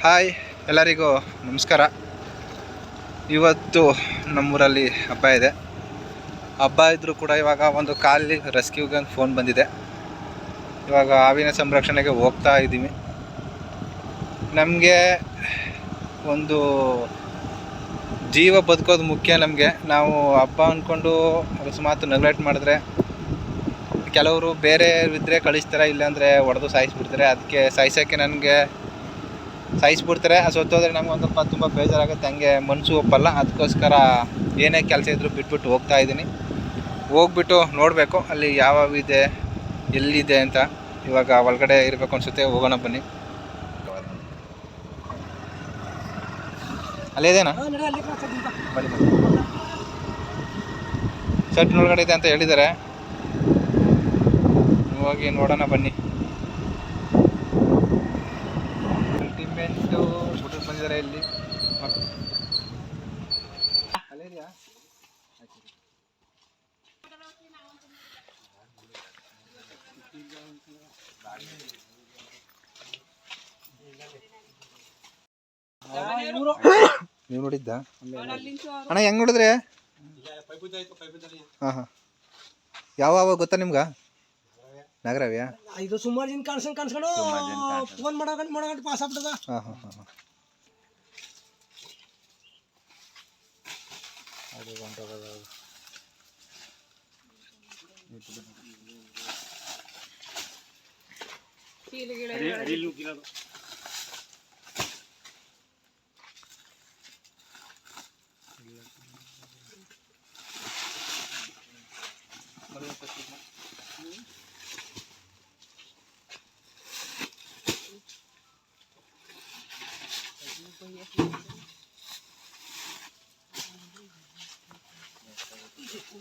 Hi, ಎಲ್ಲರಿಗೂ ನಮಸ್ಕಾರ. ಇವತ್ತು ನಮ್ಮೂರಲ್ಲಿ ಹಬ್ಬ ಇದೆ. ಹಬ್ಬ ಇದ್ದರೂ ಕೂಡ ಇವಾಗ ಒಂದು ಕಾಲಿ ರೆಸ್ಕ್ಯೂಗೆ ಫೋನ್ ಬಂದಿದೆ. ಇವಾಗ ಹಾವಿನ ಸಂರಕ್ಷಣೆಗೆ ಹೋಗ್ತಾ ಇದ್ದೀವಿ. ನಮಗೆ ಒಂದು ಜೀವ ಬದುಕೋದು ಮುಖ್ಯ ನಮಗೆ. ನಾವು ಹಬ್ಬ ಅಂದ್ಕೊಂಡು ಅಕಸ್ಮಾತ್ ನೆಗ್ಲೆಕ್ಟ್ ಮಾಡಿದ್ರೆ ಕೆಲವರು ಬೇರೆ ಇದ್ದರೆ ಕಳಿಸ್ತಾರೆ ಇಲ್ಲಾಂದರೆ ಹೊಡೆದು ಸಾಯಿಸ್ಬಿಡ್ತಾರೆ. ಅದಕ್ಕೆ ಸಾಯಿಸೋಕ್ಕೆ ನನಗೆ ಸಾಯಿಸ್ಬಿಡ್ತಾರೆ ಅದು ಸತ್ತೋದ್ರೆ ನಮ್ಗೆ ಒಂದು ಸ್ವಲ್ಪ ತುಂಬ ಬೇಜಾರಾಗುತ್ತೆ. ಹಂಗೆ ಮನಸ್ಸು ಒಪ್ಪಲ್ಲ. ಅದಕ್ಕೋಸ್ಕರ ಏನೇ ಕೆಲಸ ಇದ್ದರೂ ಬಿಟ್ಬಿಟ್ಟು ಹೋಗ್ತಾ ಇದ್ದೀನಿ ಹೋಗ್ಬಿಟ್ಟು ನೋಡಬೇಕು ಅಲ್ಲಿ ಯಾವ ಇದೆ ಎಲ್ಲಿದೆ ಅಂತ. ಇವಾಗ ಒಳಗಡೆ ಇರಬೇಕು ಅನ್ಸುತ್ತೆ. ಹೋಗೋಣ ಬನ್ನಿ. ಅಲ್ಲೇ ಇದೇನಾ? ಬನ್ನಿ ಶರ್ಟ್ ಒಳಗಡೆ ಇದೆ ಅಂತ ಹೇಳಿದ್ದಾರೆ. ಹೋಗಿ ನೋಡೋಣ ಬನ್ನಿ. ಹುಡುಗ ಬಂದಿದ್ದಾರೆ ಇಲ್ಲಿ ನೀವು ನೋಡಿದ್ದ? ಅಣ್ಣ ಹೆಂಗ್ ನೋಡಿದ್ರೆ? ಹಾ ಹಾ. ಯಾವ ಯಾವ ಗೊತ್ತಾ ನಿಮ್ಗೆ? ನಗರವ್ಯಾ? ಇದು ಸುಮಾರು ಜನ ಕಾಣಿಸ್ಕೊಂಡು ಕಾಣಿಸ್ಕೊಂಡು ಫೋನ್ ಮಾಡೋ ಮಾಡೋ ಪಾಸ್ ಆಗ್ತದ ಹಾಂ ಹಾಂ ಹಾಂ. घंटा रील रील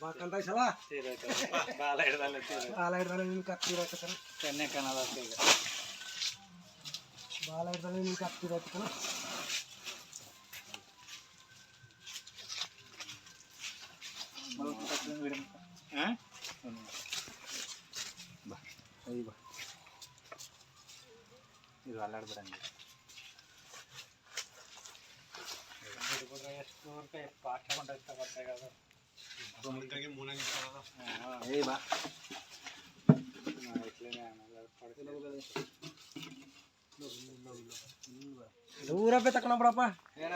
ಬಾಕಂತ ಸಲ ಬಾಲ ಹಿಡ್ದಲ್ಲ ಬಾಲ ಹಿಡ್ದಲ್ಲ ನಿನ್ ಕತ್ತಿರಕತ್ತಾನ ಕೆನ್ನೆ ಕಾಣಲ್ಲ ಈಗ ಬಾಲ ಹಿಡ್ದಲ್ಲ ನಿನ್ ಕತ್ತಿರಕತ್ತಾನ ಹಾಂ ಬಾ ಅಯ್ಯ ಬಾ ಇದು ಅಲ್ಲಾಡ್ಬಿಡಂಗೆ ಎಷ್ಟು ವರ್ಗ ಎಷ್ಟು ಪಾಠ ಕೊಂಡೋಗ್ತಾ ಗೊತ್ತಾಗದು Durah betak nomor berapa? Ya,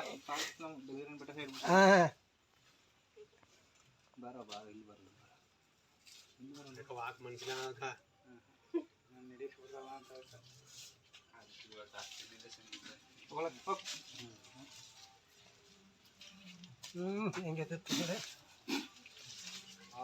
Baru baru. Ini Ini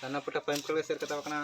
సన్నపుట్ట పెంపులు వేసారు కదా ఒకనా